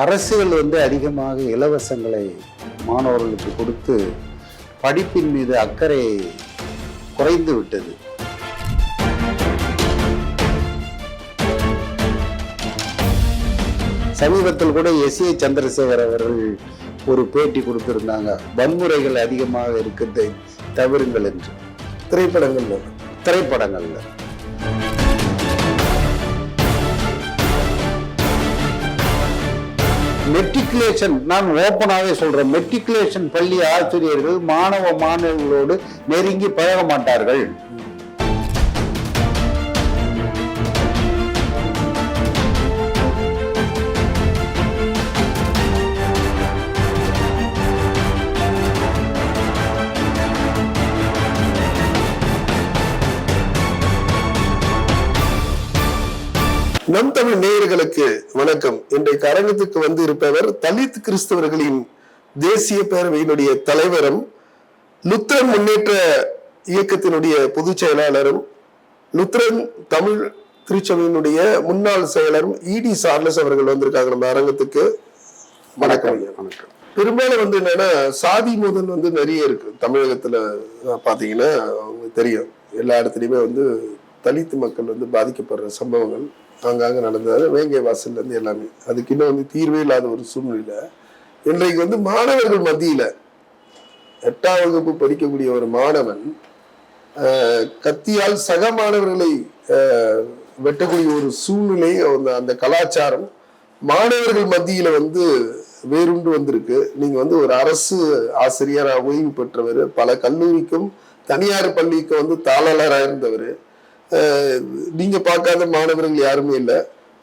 அரசுகள் வந்து அதிகமாக இலவசங்களை மாணவர்களுக்கு கொடுத்து படிப்பின் மீது அக்கறை குறைந்து விட்டது. சமீபத்தில் கூட எஸ் ஏ சந்திரசேகர் அவர்கள் ஒரு பேட்டி கொடுத்திருந்தாங்க. வன்முறைகள் அதிகமாக இருக்கிறதை தவிருங்கள் என்று. திரைப்படங்கள்ல திரைப்படங்கள்ல. மெட்ரிகுலேஷன் நான் ஓப்பனாகவே சொல்றேன். மெட்ரிகுலேஷன் பள்ளி ஆசிரியர்கள் மாணவ மாணவர்களோடு நெருங்கி பழக மாட்டார்கள். நம் தமிழ் நேயர்களுக்கு வணக்கம். இன்றைக்கு அரங்கத்துக்கு வந்து இருப்பவர் தலித் கிறிஸ்தவர்களின் தேசிய பேரவையினுடைய தலைவரும் லுத்தரன் முன்னேற்ற இயக்கத்தினுடைய பொதுச் செயலாளரும் லுத்தரன் தமிழ் திருச்சபையினுடைய முன்னாள் செயலரும் இடி சார்லஸ் அவர்கள் வந்திருக்காங்க நம்ம அரங்கத்துக்கு. வணக்கம். வணக்கம் பெரும்பாலும் வந்து என்னன்னா சாதி மோதல் வந்து நிறைய இருக்கு. தமிழகத்துல பாத்தீங்கன்னா உங்களுக்கு தெரியும். எல்லா இடத்துலயுமே வந்து தலித்து மக்கள் வந்து பாதிக்கப்படுற சம்பவங்கள். ஆங்காங்க நடந்தது. வேங்கை வாசல்லேருந்து எல்லாமே. அதுக்கு இன்னும் வந்து தீர்வே இல்லாத ஒரு சூழ்நிலை இன்றைக்கு வந்து மாணவர்கள் மத்தியில் எட்டாம் வகுப்பு படிக்கக்கூடிய ஒரு மாணவன் கத்தியால் சக மாணவர்களை வெட்டக்கூடிய ஒரு சூழ்நிலை அந்த அந்த கலாச்சாரம் மாணவர்கள் மத்தியில் வந்து வேறுண்டு வந்திருக்கு. நீங்கள் வந்து ஒரு அரசு ஆசிரியராக ஓய்வு பெற்றவர் பல கல்லூரிக்கும் தனியார் பள்ளிக்கும் வந்து தாளலராக இருந்தவர் நீங்க பார்க்காத மாணவர்கள் யாருமே இல்லை.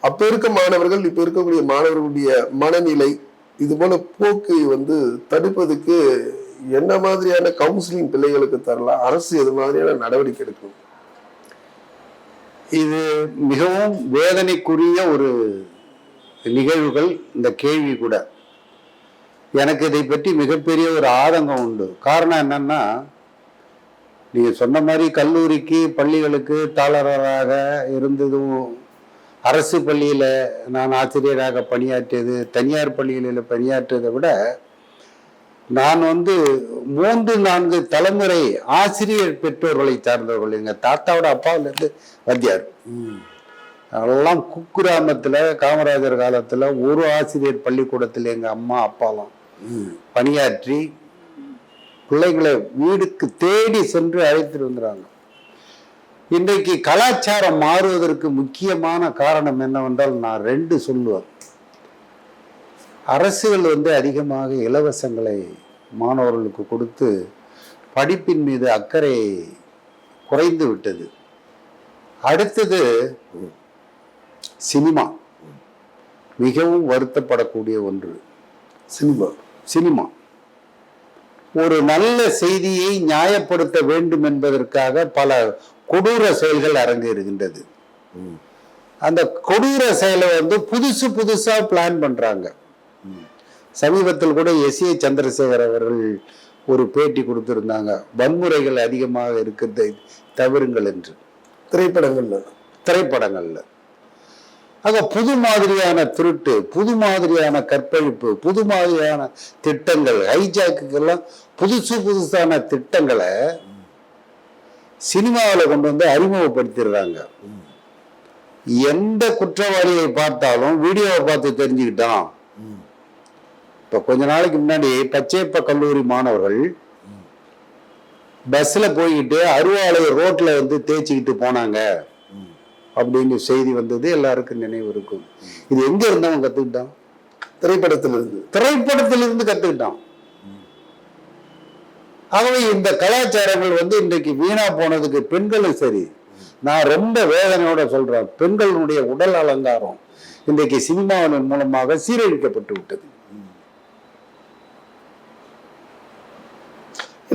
அப்ப இருக்க மாணவர்கள் இப்ப இருக்கக்கூடிய மாணவர்களுடைய மனநிலை இது போல போக்கு வந்து தடுப்பதுக்கு என்ன மாதிரியான கவுன்சிலிங் பிள்ளைகளுக்கு தரலாம்? அரசு எது மாதிரியான நடவடிக்கை எடுக்கணும்? இது மிகவும் வேதனைக்குரிய ஒரு நிகழ்வுகள் இந்த கேள்வி கூட. எனக்கு இதை பற்றி மிகப்பெரிய ஒரு ஆதங்கம் உண்டு. காரணம் என்னன்னா நீங்க சொன்ன மாதிரி கல்லூரிக்கு பள்ளிகளுக்கு தாளராக இருந்ததும் அரசு பள்ளியில நான் ஆசிரியராக பணியாற்றியது தனியார் பள்ளிகளில் பணியாற்றியதை விட நான் வந்து மூன்று நான்கு தலைமுறை ஆசிரியர் பெற்றோர்களை சார்ந்தவர்கள். எங்க தாத்தாவோட அப்பாவுல இருந்து வாத்தியார். அதெல்லாம் குக்கிராமத்துல காமராஜர் காலத்துல ஒரு ஆசிரியர் பள்ளிக்கூடத்துல எங்க அம்மா அப்பாலாம் பணியாற்றி பிள்ளைங்களை வீடுக்கு தேடி சென்று அழைத்துட்டு வந்துறாங்க. இன்றைக்கு கலாச்சாரம் மாறுவதற்கு முக்கியமான காரணம் என்னவென்றால் நான் ரெண்டு சொல்லுவேன். அரசுகள் வந்து அதிகமாக இலவசங்களை மாணவர்களுக்கு கொடுத்து படிப்பின் மீது அக்கறை குறைந்து விட்டது. அடுத்தது சினிமா. மிகவும் வருத்தப்படக்கூடிய ஒன்று. சினிமா. சினிமா. ஒரு நல்ல செய்தியை நியாயப்படுத்த வேண்டும் என்பதற்காக பல கொடூர செயல்கள் அரங்கேறுகின்றது. அந்த கொடூர செயலை வந்து புதுசு புதுசா பிளான் பண்றாங்க. சமீபத்தில் கூட எஸ் ஏ சந்திரசேகர் அவர்கள் ஒரு பேட்டி கொடுத்திருந்தாங்க. வன்முறைகள் அதிகமாக இருக்கிறதை தவிருங்கள் என்று. திரைப்படங்கள்ல. திரைப்படங்கள்ல. ஆக புது மாதிரியான திருட்டு புது மாதிரியான கற்பழிப்பு புது மாதிரியான திட்டங்கள் ஹைஜாக்குக்கெல்லாம் புதுசு புதுசான திட்டங்களை சினிமாவில் கொண்டு வந்து அறிமுகப்படுத்திடுறாங்க. எந்த குற்றவாளியை பார்த்தாலும் வீடியோவை பார்த்து தெரிஞ்சுக்கிட்டான். இப்போ கொஞ்ச நாளைக்கு முன்னாடி பச்சையப்ப கல்லூரி மாணவர்கள் பஸ்ஸில் போய்கிட்டு அருவாலை ரோட்டில் வந்து தேய்ச்சிக்கிட்டு போனாங்க. அப்படின்னு செய்தி வந்தது எல்லாருக்கும் நினைவு இருக்கும். இது எங்க இருந்தவன் கத்துக்கிட்டான். திரைப்படத்திலிருந்து. திரைப்படத்திலிருந்து கத்துக்கிட்டான். ஆகவே இந்த கலாச்சாரங்கள் வந்து இன்றைக்கு வீணா போனதுக்கு பெண்களும் சரி நான் ரொம்ப வேதனையோட சொல்றேன் பெண்களுடைய உடல் அலங்காரம் இன்றைக்கு சினிமாவின் மூலமாக சீரழிக்கப்பட்டு விட்டது.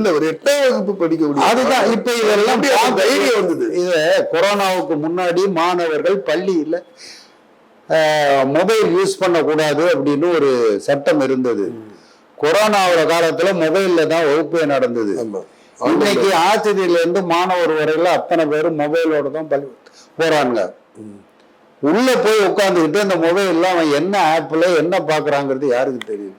இல்ல ஒரு எட்டாம் வகுப்பு படிக்கக்கூடிய அதுதான் இப்ப இதெல்லாம் தைரியம் வந்தது. இத கொரோனாவுக்கு முன்னாடி மாணவர்கள் பள்ளியில மொபைல் யூஸ் பண்ணக்கூடாது அப்படின்னு ஒரு சட்டம் இருந்தது. கொரோனாவோட காலத்துல மொபைல்ல தான் வகுப்பே நடந்தது. இன்னைக்கு ஆசிரியர்ல இருந்து மாணவர் வரையில அத்தனை பேரும் மொபைலோட தான் பள்ளி போறாங்க. உள்ள போய் உட்காந்துக்கிட்டு அந்த மொபைல்ல அவன் என்ன ஆப்ல என்ன பார்க்கறாங்கிறது யாருக்கு தெரியும்?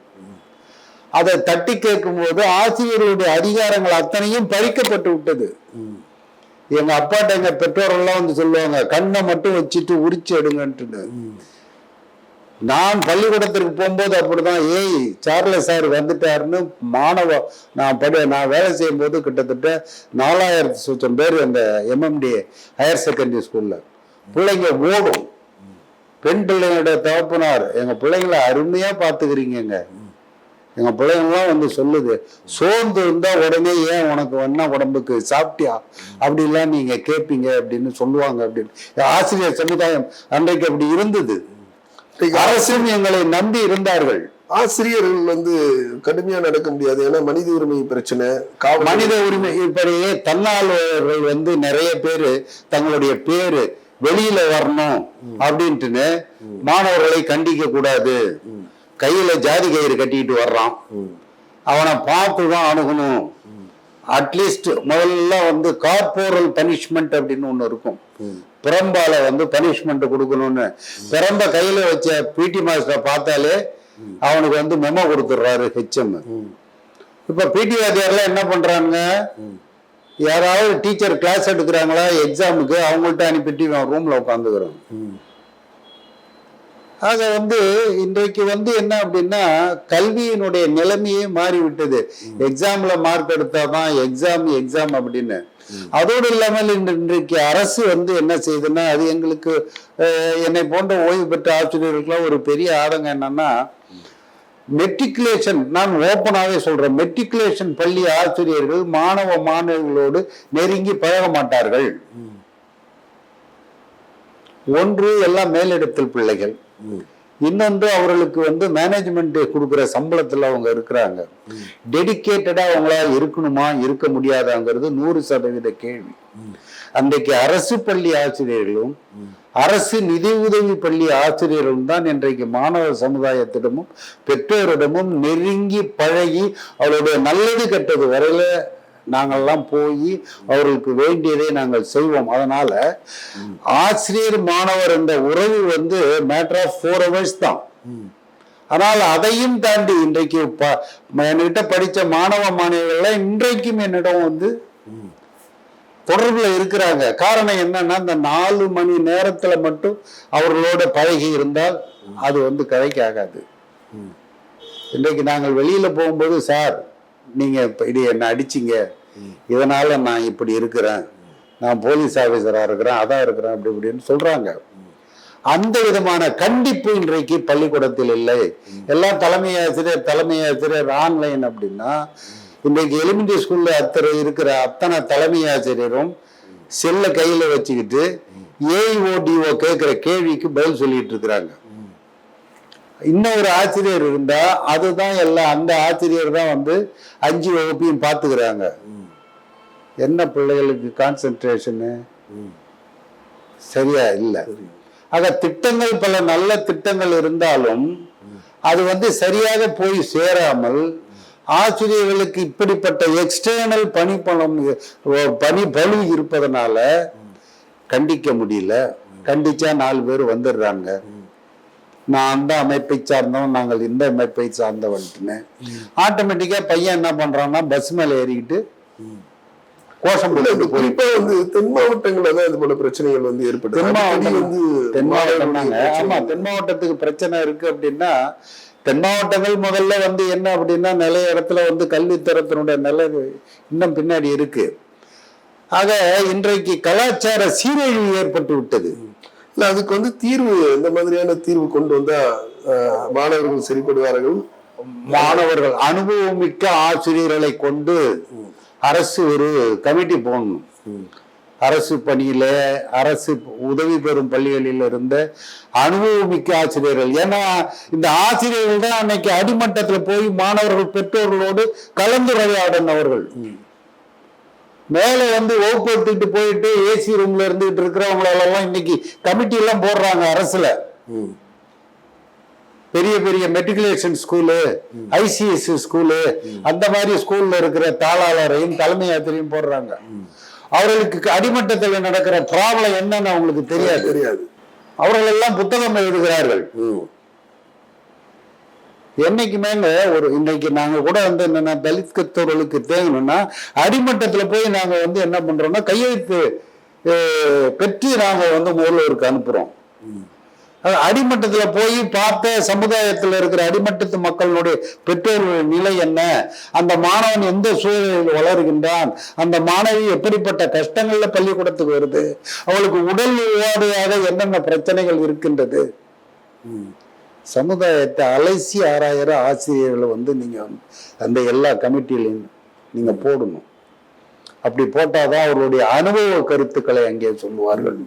அதை தட்டி கேட்கும்போது ஆசிரியர்களுடைய அதிகாரங்கள் அத்தனையும் பறிக்கப்பட்டு விட்டது. எங்க அப்பாட்ட எங்க பெற்றோர்கள்லாம் வந்து சொல்லுவாங்க கண்ணை மட்டும் வச்சுட்டு உரிச்சு எடுங்கன்ட்டு. நான் பள்ளிக்கூடத்திற்கு போகும்போது அப்படிதான் ஏய் சார்லஸ் சார் வந்துட்டாருன்னு மாணவ நான் படி நான் வேலை செய்யும்போது கிட்டத்தட்ட நாலாயிரத்து சொச்சம் பேர் அந்த எம்எம்டி ஹையர் செகண்டரி ஸ்கூல்ல பிள்ளைங்க ஓடும். பெண் பிள்ளைங்களோட தகப்பனார் எங்க பிள்ளைங்கள அருமையா பாத்துக்கிறீங்கங்க எங்க பிள்ளைங்களாம் வந்து சொல்லுது சோர்ந்து இருந்தா உடனே ஏன் உனக்கு வண்ண உடம்புக்கு சாப்பிட்டியா? அப்படிலாம் நீங்க கேட்பீங்க அப்படின்னு சொல்லுவாங்க அப்படின்னு. ஆசிரியர் சமுதாயம் அன்றைக்கு அப்படி இருந்தது. அரசும் எங்களை நம்பி இருந்தார்கள். ஆசிரியர்கள் வந்து கடுமையா நடக்க முடியாது. ஏன்னா மனித உரிமை பிரச்சனை மனித உரிமை இப்படியே தன்னார்வலர்கள் வந்து நிறைய பேரு தங்களுடைய பேரு வெளியில வரணும் அப்படின்ட்டுன்னு மாணவர்களை கண்டிக்க கூடாது. கையில ஜாதி கயிறு கட்டிட்டு வர்றான். அவனை பார்த்து தான் அணுகணும். அட்லீஸ்ட் முதல்ல வந்து கார்போரல் பனிஷ்மெண்ட் அப்படின்னு ஒன்று இருக்கும். பிரம்பால வந்து பனிஷ்மெண்ட் கொடுக்கணும்னு. பிரம்ப கையில வச்ச பிடி மாஸ்டர் பார்த்தாலே அவனுக்கு வந்து மெமோ கொடுத்துடுறாரு ஹெச்எம் இப்ப பிடி வாத்தியார்லாம் என்ன பண்றாங்க யாராவது டீச்சர் கிளாஸ் எடுக்கிறாங்களா? எக்ஸாமுக்கு அவங்கள்ட்ட அனுப்பிட்டு இவன் ரூம்ல உட்காந்துக்கிறான். ஆக வந்து இன்றைக்கு வந்து என்ன அப்படின்னா கல்வியினுடைய நிலைமையே மாறிவிட்டது. எக்ஸாம்ல மார்க் எடுத்தாதான் எக்ஸாம் எக்ஸாம் அப்படின்னு. அதோடு இல்லாமல் இன்று- இன்றைக்கு அரசு வந்து என்ன செய்யுதுன்னா அது எங்களுக்கு என்னை போன்ற ஓய்வு பெற்ற ஆசிரியர்களுக்கெல்லாம் ஒரு பெரிய ஆதங்கம் என்னன்னா மெட்ரிகுலேஷன் நான் ஓப்பனாகவே சொல்றேன். மெட்ரிகுலேஷன் பள்ளி ஆசிரியர்கள் மாணவ மாணவர்களோடு நெருங்கி பழக மாட்டார்கள். ஒன்று எல்லாம் மேலிடத்தில் பிள்ளைகள். இன்னொன்று அவர்களுக்கு வந்து மேனேஜ்மெண்ட் கொடுக்குற சம்பளத்துல அவங்க இருக்கிறாங்க. டெடிகேட்டடா அவங்களால இருக்கணுமா இருக்க முடியாதாங்கிறது நூறு சதவீத கேள்வி. அன்றைக்கு அரசு பள்ளி ஆசிரியர்களும் அரசு நிதி உதவி பள்ளி ஆசிரியர்களும் தான் இன்றைக்கு மாணவ சமுதாயத்திடமும் பெற்றோரிடமும் நெருங்கி பழகி அவருடைய நல்லது கெட்டது வரையில நாங்கள்லாம் போய் அவர்களுக்கு வேண்டியதை நாங்கள் செய்வோம். அதனால ஆசிரியர் மாணவர் என்ற உறவு வந்து மேட்டர் ஆஃப் ஃபோர் ஹவர்ஸ் தான். ஆனால் அதையும் தாண்டி இன்றைக்கு என்கிட்ட படிச்ச மாணவ மாணவிகள்லாம் இன்றைக்கும் என்னிடம் வந்து தொடர்புல இருக்கிறாங்க. காரணம் என்னன்னா இந்த நாலு மணி நேரத்துல மட்டும் அவர்களோட பழகி இருந்தால் அது வந்து கதைக்கு ஆகாது. இன்றைக்கு நாங்கள் வெளியில போகும்போது சார் நீங்க இப்ப இது என்ன அடிச்சீங்க? இதனால நான் இப்படி இருக்கிறேன். நான் போலீஸ் ஆபீசரா இருக்கிறேன் அதான் இருக்கிறேன் அப்படி இப்படின்னு சொல்றாங்க. அந்த விதமான கண்டிப்பு இன்றைக்கு பள்ளிக்கூடத்தில் இல்லை. எல்லாம் தலைமை ஆசிரியர் தலைமை ஆசிரியர் ஆன்லைன் அப்படின்னா இன்றைக்கு எலிமெண்ட்ரி ஸ்கூல்ல அத்தனை இருக்கிற அத்தனை தலைமை ஆசிரியரும் செல்ல கையில வச்சுக்கிட்டு ஏஇஓடிஓ கேட்கிற கேள்விக்கு பதில் சொல்லிட்டு இருக்கிறாங்க. இன்னொரு ஆசிரியர் இருந்தா அதுதான் எல்லாம் அந்த ஆசிரியர் தான் வந்து அஞ்சு வகுப்பையும் பார்த்துக்கிறாங்க. என்ன பிள்ளைகளுக்கு கான்சென்ட்ரேஷனு சரியா இல்லை. ஆக திட்டங்கள் பல நல்ல திட்டங்கள் இருந்தாலும் அது வந்து சரியாக போய் சேராமல் ஆசிரியர்களுக்கு இப்படிப்பட்ட எக்ஸ்டர்னல் பணிப்பணம் பணி பலி இருப்பதனால கண்டிக்க முடியல. கண்டிச்சா நாலு பேர் வந்துடுறாங்க. நான் அந்த அமைப்பை சார்ந்தவன் நாங்கள் இந்த அமைப்பை சார்ந்தவன்ட்டுன்னு ஆட்டோமேட்டிக்கா பையன் என்ன பண்றான்னா பஸ் மேல ஏறிக்கிட்டு கோஷம் குறிப்பா வந்து தென் மாவட்டங்கள்ல தான் இது போல பிரச்சனைகள் வந்து ஏற்படுது. தென் மாவட்டம் வந்து தென் மாவட்டம் ஆமா. தென் மாவட்டத்துக்கு பிரச்சனை இருக்கு அப்படின்னா தென் மாவட்டங்கள் முதல்ல வந்து என்ன அப்படின்னா நிறைய இடத்துல வந்து கல்வித்தரத்தினுடைய நிலை இன்னும் பின்னாடி இருக்கு. ஆக இன்றைக்கு கலாச்சார சீரழிவு ஏற்பட்டு விட்டது. இல்ல அதுக்கு வந்து தீர்வு இந்த மாதிரியான தீர்வு கொண்டு வந்தா மாணவர்கள் சரிப்படுவார்கள். மாணவர்கள் அனுபவம் மிக்க ஆசிரியர்களை கொண்டு அரசு ஒரு கமிட்டி போடணும். அரசு பணியில அரசு உதவி பெறும் பள்ளிகளில் இருந்த அனுபவமிக்க ஆசிரியர்கள். ஏன்னா இந்த ஆசிரியர்கள் தான் அன்னைக்கு அடிமட்டத்துல போய் மாணவர்கள் பெற்றோர்களோடு கலந்துரையாடினவர்கள். மேல வந்து வகுப்பு எடுத்துக்கிட்டு போயிட்டு ஏசி ரூம்ல இருந்துகிட்டு இருக்கிறவங்களெல்லாம் இன்னைக்கு கமிட்டி எல்லாம் போடுறாங்க அரசுல. பெரிய பெரிய மெட்ரிகுலேஷன் ஸ்கூலு ஐசிஎஸ் ஸ்கூலு அந்த மாதிரி ஸ்கூல்ல இருக்கிற தாளாளரையும் தலைமை ஆசிரியரையும் போடுறாங்க. அவர்களுக்கு அடிமட்டத்தில் நடக்கிற ப்ராப்ளம் என்னன்னு அவங்களுக்கு தெரியாது. தெரியாது. அவர்கள் எல்லாம் புத்தகம் எழுதுகிறார்கள். என்னைக்குமேங்க ஒரு இன்னைக்கு நாங்க கூட வந்து என்னன்னா தலித் கத்தோர்களுக்கு தேங்கணும்னா அடிமட்டத்துல போய் நாங்க வந்து என்ன பண்றோம்னா கையெழுத்து பெற்று நாங்க வந்து முதல்வருக்கு அனுப்புறோம். அது அடிமட்டத்துல போய் பார்த்த சமுதாயத்தில் இருக்கிற அடிமட்டத்து மக்களுடைய பெற்றோர்கள் நிலை என்ன? அந்த மாணவன் எந்த சூழலில் வளர்கின்றான்? அந்த மாணவி எப்படிப்பட்ட கஷ்டங்கள்ல பள்ளிக்கூடத்துக்கு வருது? அவளுக்கு உடல் உபாதையாக என்னென்ன பிரச்சனைகள் இருக்கின்றது? சமுதாயத்தை அலசி ஆராயிற ஆசிரியர்களை வந்து நீங்க அந்த எல்லா கமிட்டியிலையும் நீங்க போடணும். அப்படி போட்டாதான் அவர்களுடைய அனுபவ கருத்துக்களை அங்கே சொல்லுவார்கள்.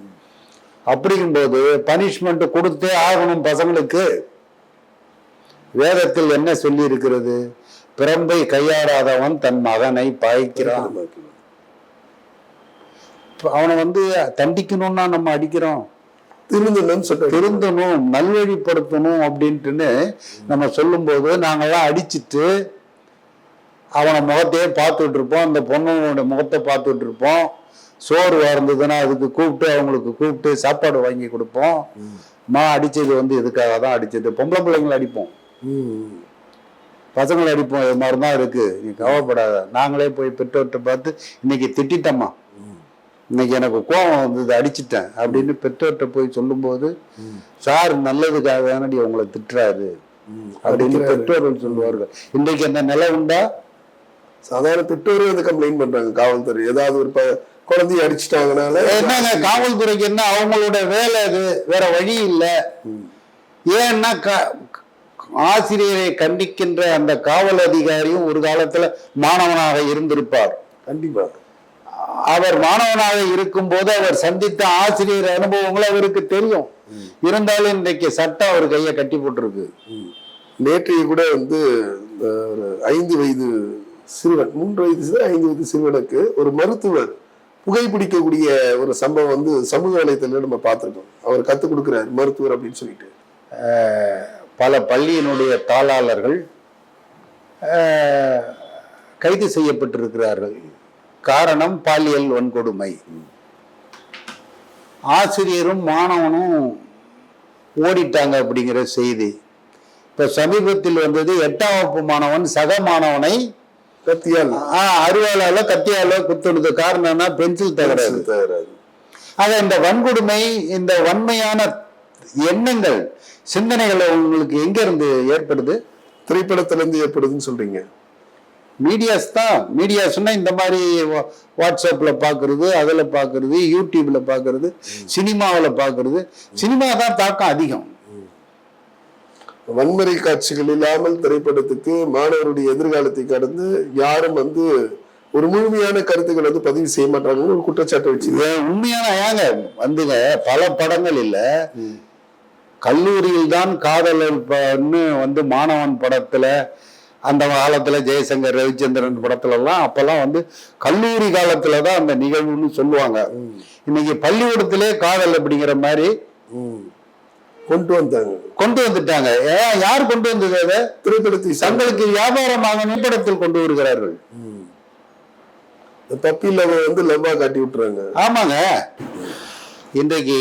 அப்படிங்கும்போது பனிஷ்மெண்ட் கொடுத்தே ஆகணும் பசங்களுக்கு. வேதத்தில் என்ன சொல்லி இருக்கிறது பிரம்பை கையாறாதவன் தன் மகனை பாய்க்கிறான். அவனை வந்து தண்டிக்கணும்னா நம்ம அடிக்கிறோம். திருந்தணும்னு சொல்றாரு திருந்தணும் நல்வழிப்படுத்தணும் அப்படின்ட்டுன்னு நம்ம சொல்லும்போது நாங்கெல்லாம் அடிச்சிட்டு அவனை முகத்தையே பார்த்துட்டு இருப்போம் அந்த பொண்ணோட முகத்தை பார்த்துட்டு இருப்போம் சோறு இருந்ததுன்னா அதுக்கு கூப்பிட்டு அவங்களுக்கு கூப்பிட்டு சாப்பாடு வாங்கி கொடுப்போம். மா அடிச்சது வந்து இதுக்காக தான் அடிச்சது? பொம்பளை பிள்ளைங்களை அடிப்போம். பசங்களை அடிப்போம் இது மாதிரி தான் இருக்கு. நீ கவலைப்படாத. நாங்களே போய் பெற்றோர்கிட்ட பார்த்து இன்னைக்கு திட்டிட்டம்மா. இன்னைக்கு எனக்கு கோபம் வந்தது அடிச்சிட்டேன் அப்படின்னு பெற்றோர்கிட்ட போய் சொல்லும்போது சார் நல்லதுக்காக தானடி உங்களை திட்டுறாரு. அப்படின்னு. பெற்றோர்கள் சொல்லுவார்கள். இன்றைக்கு அந்த நிலை உண்டா? சாதாரண பெற்றோரும் வந்து கம்ப்ளைண்ட் பண்றாங்க காவல்துறை. ஏதாவது ஒரு குழந்தைய அடிச்சிட்டாங்கனால என்னங்க காவல்துறைக்கு என்ன? அவங்களோட வேலை அது வேற வழி இல்லை. ஏன்னா ஆசிரியரை கண்டிக்கின்ற அந்த காவல் அதிகாரியும் ஒரு காலத்துல மாணவனாக இருந்திருப்பார். கண்டிப்பா. அவர் மாணவனாக இருக்கும்போது அவர் சந்தித்த ஆசிரியர் அனுபவங்கள் அவருக்கு தெரியும். இருந்தாலும் இன்றைக்கு சட்டம் அவர் கையை கட்டி போட்டிருக்கு. நேற்றைய கூட வந்து ஒரு ஐந்து வயது சிறுவன் மூன்று வயது ஐந்து வயது சிறுவனுக்கு ஒரு மருத்துவர் புகைப்பிடிக்கக்கூடிய ஒரு சம்பவம் வந்து சமூக வலைத்தளத்துல நம்ம பார்த்திருக்கோம். அவர் கத்துக் கொடுக்கிறார் மருத்துவர் அப்படின்னு சொல்லிட்டு. பல பள்ளியினுடைய தாளாளர்கள் கைது செய்யப்பட்டிருக்கிறார்கள். காரணம் பாலியல் வன்கொடுமை. ஆசிரியரும் மாணவனும் ஓடிட்டாங்க அப்படிங்கிற செய்தி. இப்ப சமீபத்தில் வந்தது எட்டாம் வகுப்பு மாணவன் சக மாணவனை கத்தியால். ஆஹ், அருவாளால கத்தியால குத்துனது காரணம் என்ன? பென்சில் தகராறு. தகராறு. ஆக இந்த வன்கொடுமை இந்த வன்மையான எண்ணங்கள் சிந்தனைகள் உங்களுக்கு எங்க இருந்து ஏற்படுது? திரைப்படத்துல இருந்து ஏற்படுதுன்னு சொல்றீங்க. மீடியாஸ் தான். மீடியாஸ்னா இந்த மாதிரி வா- வாட்ஸ்அப்ல பாக்குறது அதுல பாக்குறது யூடியூப்ல பாக்குறது சினிமாவுல பாக்குறது. சினிமா தான் தாக்கம் அதிகம். வன்முறை காட்சிகள் இல்லாமல் திரைப்படத்துக்கு மாணவருடைய எதிர்காலத்தை கடந்து யாரும் வந்து ஒரு முழுமையான கருத்துக்கள் வந்து பதிவு செய்ய மாட்டாங்கன்னு ஒரு குற்றச்சாட்டை வச்சு. உண்மையான ஏங்க வந்துங்க பல படங்கள் இல்ல. கல்லூரியில் தான் காதலர் வந்து மாணவன் படத்துல அந்த காலத்துல ஜெயசங்கர் ரவிச்சந்திரன் படத்துல எல்லாம் அப்பெல்லாம் வந்து கல்லூரி காலத்துல தான் அந்த நிகழ்வுன்னு சொல்லுவாங்க. இன்னைக்கு பள்ளிக்கூடத்திலே காதல் அப்படிங்கிற மாதிரி கொண்டு வந்தாங்க. கொண்டு வந்துட்டாங்க. ஏன் யார் கொண்டு வந்தது அதை? திரைப்படத்தை சங்க தங்களுக்கு வியாபாரமாக படத்தில் கொண்டு வருகிறார்கள். பப்பி லவ் வந்து லவ்வா காட்டி விட்டுறாங்க. ஆமாங்க. இன்றைக்கு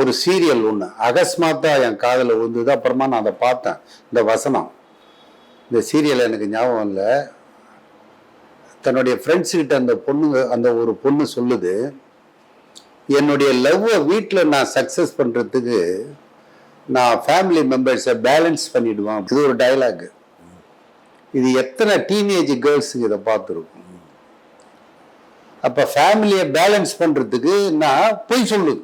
ஒரு சீரியல் ஒண்ணு. அகஸ்மாத்தா என் காதுல விழுந்தது. அப்புறமா நான் அதை பார்த்தேன். இந்த வசனம். இந்த சீரியல் எனக்கு ஞாபகம் இல்லை. தன்னுடைய ஃப்ரெண்ட்ஸ் கிட்ட அந்த பொண்ணுங்க அந்த ஒரு பொண்ணு சொல்லுது என்னுடைய லவ்வை வீட்டில் நான் சக்ஸஸ் பண்றதுக்கு நான் ஃபேமிலி மெம்பர்ஸை பேலன்ஸ் பண்ணிடுவேன். இது ஒரு டயலாக் இது எத்தனை டீனேஜ் கேர்ள்ஸுக்கு இதை பார்த்துருக்கும். அப்ப ஃபேமிலியை பேலன்ஸ் பண்றதுக்கு நான் பொய் சொல்லு.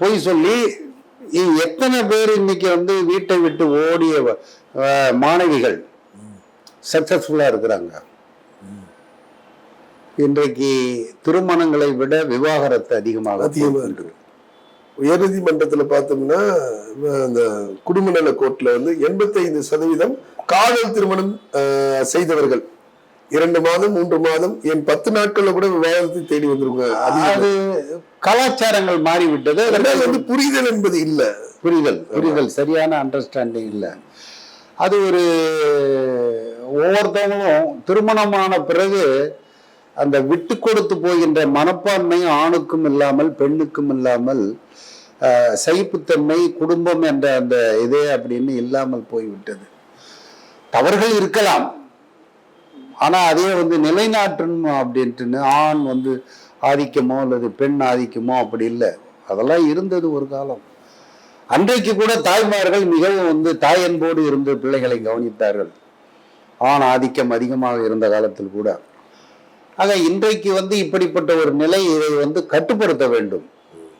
பொய் சொல்லி எத்தனை பேர் இன்னைக்கு வந்து வீட்டை விட்டு ஓடிய மாணவிகள் சக்சஸ்ஃபுல்லா இருக்கிறாங்க. இன்றைக்கு திருமணங்களை விட விவாகரத்து அதிகமாக அதிகமா இருக்கு. உயர்நீதிமன்றத்துல பார்த்தோம்னா அந்த குடும்ப நல கோர்ட்ல வந்து எண்பத்தைந்து சதவீதம் காதல் திருமணம் செய்தவர்கள். இரண்டு மாதம் மூன்று மாதம் என் பத்து நாட்கள்ல கூட விவாதத்தை தேடி வந்திருக்காங்க. அதிகம். அது கலாச்சாரங்கள் மாறிவிட்டது. வந்து புரிதல் என்பது இல்ல. புரிதல் புரிதல் சரியான அண்டர்ஸ்டாண்டிங் இல்லை. அது ஒரு ஒவ்வொருத்தவங்களும் திருமணமான பிறகு அந்த விட்டு கொடுத்து போகின்ற மனப்பான்மை ஆணுக்கும் இல்லாமல் பெண்ணுக்கும் இல்லாமல் சகிப்புத்தன்மை குடும்பம் என்ற அந்த இதே அப்படின்னு இல்லாமல் போய்விட்டது. தவறுகள் இருக்கலாம். ஆனால் அதே வந்து நிலைநாட்டணும் அப்படின்ட்டுன்னு ஆண் வந்து ஆதிக்கமோ அல்லது பெண் ஆதிக்கமோ அப்படி இல்லை. அதெல்லாம் இருந்தது ஒரு காலம். அன்றைக்கு கூட தாய்மார்கள் மிகவும் வந்து தாயன்போடு இருந்து பிள்ளைகளை கவனித்தார்கள். ஆண் ஆதிக்கம் அதிகமாக இருந்த காலத்தில் கூட. ஆக இன்றைக்கு வந்து இப்படிப்பட்ட ஒரு நிலை இதை வந்து கட்டுப்படுத்த வேண்டும்.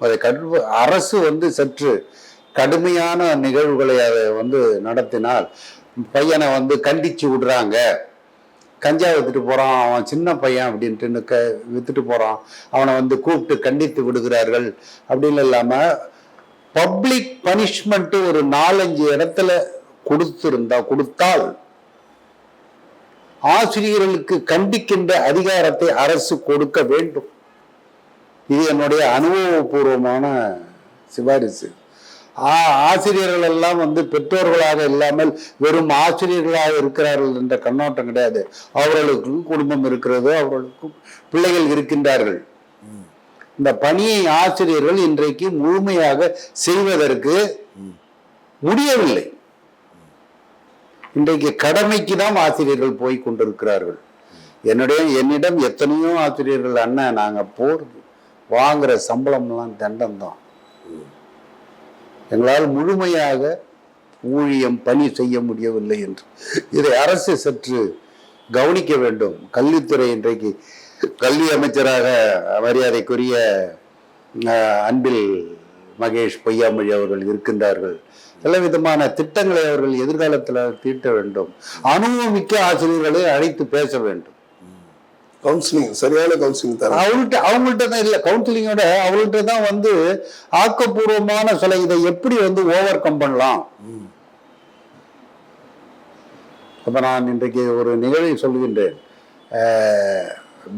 அதை கட்டு அரசு வந்து சற்று கடுமையான நிகழ்வுகளை அதை வந்து நடத்தினால் பையனை வந்து கண்டிச்சு விடுறாங்க. கஞ்சா வித்துட்டு போகிறான் அவன் சின்ன பையன் அப்படின்ட்டு க வித்துட்டு போகிறான் அவனை வந்து கூப்பிட்டு கண்டித்து விடுகிறார்கள். அப்படின்னு இல்லாமல் பப்ளிக் பனிஷ்மெண்ட் ஒரு நாலஞ்சு இடத்துல கொடுத்திருந்தா கொடுத்தால் ஆசிரியர்களுக்கு கண்டிக்கின்ற அதிகாரத்தை அரசு கொடுக்க வேண்டும். இது என்னுடைய அனுபவபூர்வமான சிபாரிசு. ஆசிரியர்கள் எல்லாம் வந்து பெற்றோர்களாக இல்லாமல் வெறும் ஆசிரியர்களாக இருக்கிறார்கள் என்ற கண்ணோட்டம் கிடையாது. அவர்களுக்கு குடும்பம் இருக்கிறது அவர்களுக்கு பிள்ளைகள் இருக்கின்றார்கள். இந்த பணியை ஆசிரியர்கள் இன்றைக்கு முழுமையாக செய்வதற்கு முடியவில்லை. இன்றைக்கு கடமைக்கு தான் ஆசிரியர்கள் போய் கொண்டிருக்கிறார்கள். என்னுடைய என்னிடம் எத்தனையோ ஆசிரியர்கள் அண்ணன் நாங்க போர் வாங்குற சம்பளம்லாம் தண்டம் தான் எங்களால் முழுமையாக ஊழியம் பணி செய்ய முடியவில்லை என்று. இதை அரசு சற்று கவனிக்க வேண்டும். கல்வித்துறை இன்றைக்கு கல்வி அமைச்சராக மரியாதைக்குரிய அன்பில் மகேஷ் பொய்யாமொழி அவர்கள் இருக்கின்றார்கள். பல விதமான திட்டங்களை அவர்கள் எதிர்காலத்தில் தீட்ட வேண்டும். அனுபவமிக்க ஆசிரியர்களை அழைத்து பேச வேண்டும். கவுன்சிலிங் சரியான கவுன்சிலிங் தர அவங்கள்ட்ட அவங்கள்ட்ட தான் இல்லை கவுன்சிலிங்கோட அவங்கள்ட்ட தான் வந்து ஆக்கப்பூர்வமான சில இதை எப்படி வந்து ஓவர் கம் பண்ணலாம் அப்ப நான் இன்றைக்கு ஒரு நிகழ்வை சொல்கின்றேன்.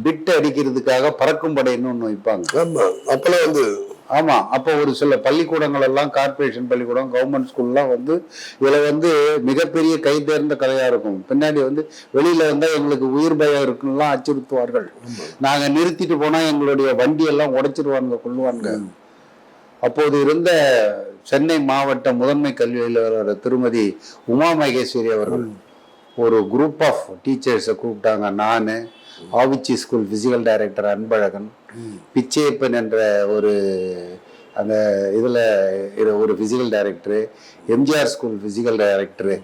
பிட் அடிக்கிறதுக்காக பறக்கும் படைன்னு ஒன்று வைப்பாங்க. ஆமா அப்பெல்லாம் வந்து ஆமா அப்போ ஒரு சில பள்ளிக்கூடங்கள் எல்லாம் கார்ப்பரேஷன் பள்ளிக்கூடம் கவர்மெண்ட் ஸ்கூல்லாம் வந்து இதுல வந்து மிகப்பெரிய கை தேர்ந்த கதையா இருக்கும். பின்னாடி வந்து வெளியில வந்தா எங்களுக்கு உயிர் பயம் இருக்குன்னுலாம் அச்சுறுத்துவார்கள். நாங்க நிறுத்திட்டு போனா எங்களுடைய வண்டி எல்லாம் உடைச்சிருவாங்க கொள்ளுவாங்க அப்போது இருந்த சென்னை மாவட்ட முதன்மை கல்வி அலுவலர் திருமதி உமா மகேஸ்வரி அவர்கள் ஒரு குரூப் ஆஃப் டீச்சர்ஸை கூப்பிட்டாங்க. நான் Avichi school physical director Anbazhagan Pichaiyappan என்ற ஒரு அந்த இதில் ஒரு physical director MGR school physical director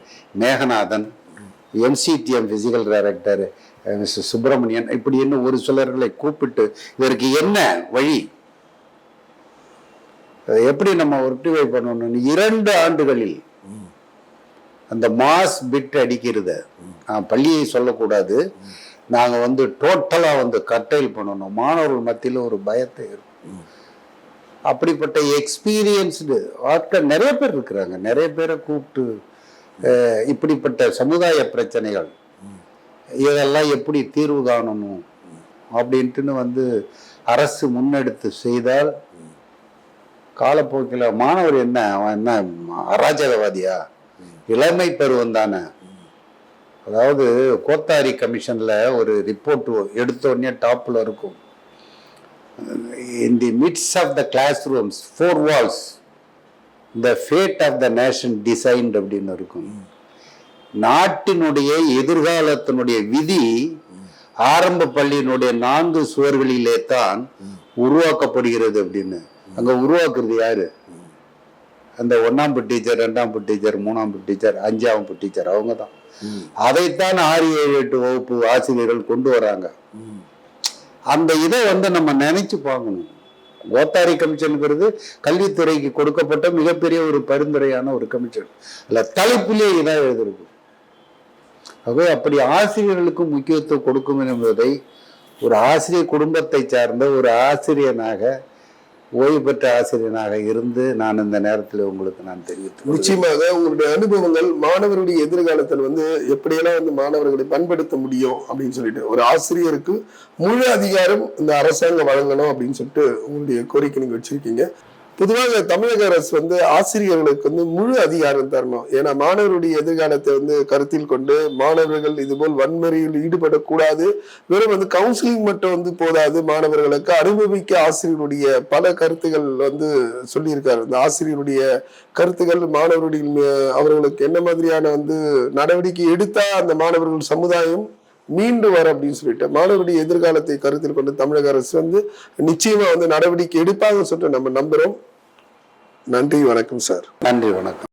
Meghanathan MCTM physical director mister Subramanian இப்படி இன்னும் ஒரு சிலர்களை கூப்பிட்டு இதற்கு என்ன வழி? எப்படி நம்ம ஒர்டிவை பண்ணணும்னு இரண்டு ஆண்டுகளில் அந்த மாஸ் பிட் அடிக்கிறத. பள்ளியை சொல்லக்கூடாது. நாங்க வந்து டோட்டலா வந்து கட்டைல் பண்ணணும். மாணவர்கள் மத்தியில் ஒரு பயத்தை இருக்கும். அப்படிப்பட்ட எக்ஸ்பீரியன்ஸ்டு ஆட்கள் நிறைய பேர் இருக்கிறாங்க. நிறைய பேரை கூப்பிட்டு இப்படிப்பட்ட சமுதாய பிரச்சனைகள். இதெல்லாம் எப்படி தீர்வு காணணும்? அப்படின்ட்டுன்னு வந்து அரசு முன்னெடுத்து செய்தால் காலப்போக்கில் மாணவர் என்ன? அவன் என்ன அராஜகவாதியா? இளமை பருவம் தானே? அதாவது கோத்தாரி கமிஷனில் ஒரு ரிப்போர்ட் எடுத்தோடனே டாப்பில் இருக்கும். In the midst of the class rooms four walls the fate of the nation designed அப்படின்னு இருக்கும். நாட்டினுடைய எதிர்காலத்தினுடைய விதி ஆரம்ப பள்ளியினுடைய நான்கு சுவர்களிலே தான் உருவாக்கப்படுகிறது அப்படின்னு. அங்கே உருவாக்குறது யாரு? அந்த ஒன்னாம் டீச்சர் ரெண்டாம் டீச்சர் மூணாம் டீச்சர் அஞ்சாம் டீச்சர் அவங்க தான் அதைத்தான் ஆறு ஏழு எட்டு வகுப்பு ஆசிரியர்கள் கொண்டு வராங்க. அந்த இதை வந்து நம்ம நினைச்சு பார்க்கணும். கோத்தாரி கமிஷனுங்கிறது கல்வித்துறைக்கு கொடுக்கப்பட்ட மிகப்பெரிய ஒரு பரிந்துரையான ஒரு கமிஷன். அல்ல தலைப்பிலே இதான் எழுதிருக்கு ஆகவே அப்படி ஆசிரியர்களுக்கு முக்கியத்துவம் கொடுக்கும் என்பதை ஒரு ஆசிரியர் குடும்பத்தை சார்ந்த ஒரு ஆசிரியனாக ஓய்வு பெற்ற ஆசிரியனாக இருந்து நான் இந்த நேரத்தில் உங்களுக்கு நான் தெரிவித்து நிச்சயமாக உங்களுடைய அனுபவங்கள் மாணவருடைய எதிர்காலத்தில் வந்து எப்படியெல்லாம் வந்து மாணவர்களை பண்படுத்த முடியும் அப்படின்னு சொல்லிட்டு ஒரு ஆசிரியருக்கு முழு அதிகாரம் இந்த அரசாங்கம் வழங்கணும் அப்படின்னு சொல்லிட்டு உங்களுடைய கோரிக்கை நீங்க வச்சிருக்கீங்க. பொதுவாக தமிழக அரசு வந்து ஆசிரியர்களுக்கு வந்து முழு அதிகாரம் தரணும். ஏன்னா மாணவருடைய எதிர்காலத்தை வந்து கருத்தில் கொண்டு மாணவர்கள் இதுபோல் வன்முறையில் ஈடுபடக்கூடாது. வெறும் வந்து கவுன்சிலிங் மட்டும் வந்து போதாது. மாணவர்களுக்கு அனுபவிக்க ஆசிரியருடைய பல கருத்துகள் வந்து சொல்லியிருக்காரு. இந்த ஆசிரியருடைய கருத்துக்கள் மாணவருடைய அவர்களுக்கு என்ன மாதிரியான வந்து நடவடிக்கை எடுத்தா அந்த மாணவர்கள் சமுதாயம் மீண்டு வர அப்படின்னு சொல்லிட்டு மாணவருடைய எதிர்காலத்தை கருத்தில் கொண்டு தமிழக அரசு வந்து நிச்சயமா வந்து நடவடிக்கை எடுப்பாங்கன்னு சொல்லிட்டு நம்ம நம்புறோம். நன்றி வணக்கம் சார். நன்றி வணக்கம்.